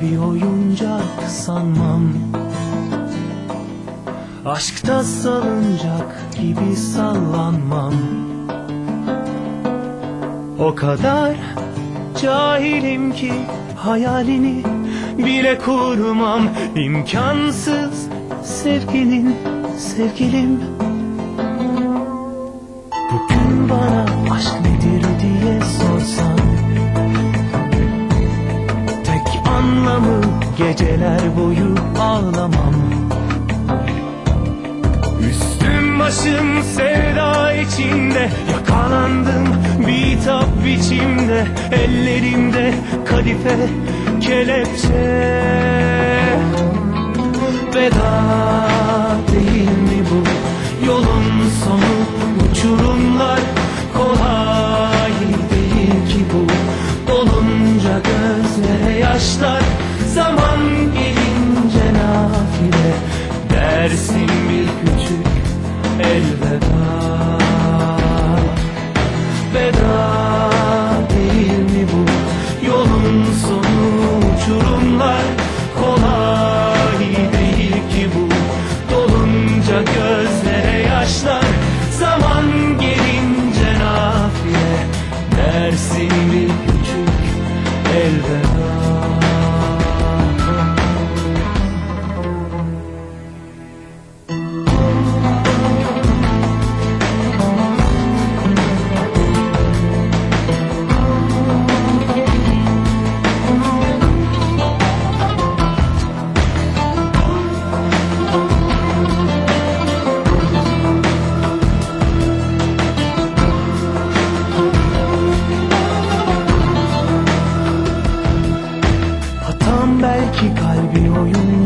Kalbi oyuncak sanmam. Aşkta salıncak gibi sallanmam. O kadar cahilim ki hayalini bile kurmam. İmkansız sevginin sevgilim. Bugün bana aşk geceler boyu ağlamam. Üstüm başım sevda içinde Yakalandım bitap biçimde Ellerimde kadife kelepçe. Veda değil mi bu yolun sonu? Uçurumlar kolay değil ki bu. Dolunca gözlere yaşlar Zaman gelince nafile Dersin bir küçük elveda. Veda değil mi bu yolun sonu? Uçurumlar kolay değil ki bu. Dolunca gözlere yaşlar Zaman gelince nafile Dersin bir küçük elveda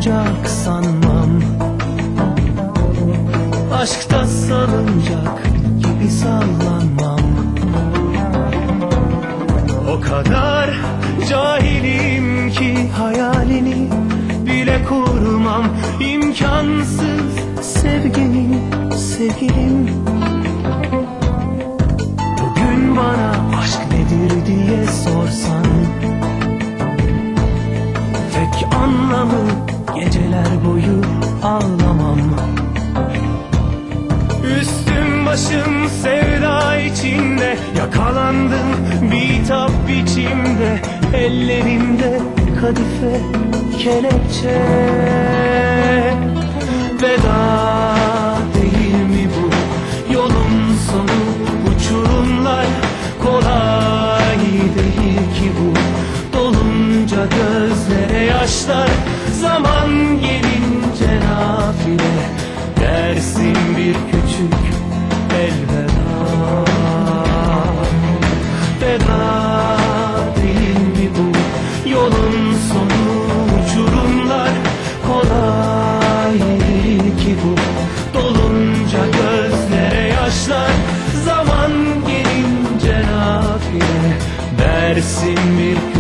oyuncak sanmam. Aşkta salıncak gibi sallanmam. O kadar cahilim ki hayalini bile kurmam. İmkansız sevginin sevgilim. Bugün bana aşk nedir diye sorsan Tek anlamı geceler boyu ağlamam. Üstüm başım sevda içinde Yakalandım bitap biçimde Ellerimde kadife kelepçe dersin bir küçük elveda. Veda değil mi bu yolun sonu? Uçurumlar kolay değil ki bu. Dolunca gözlere yaşlar zaman gelince nafile. Dersin bir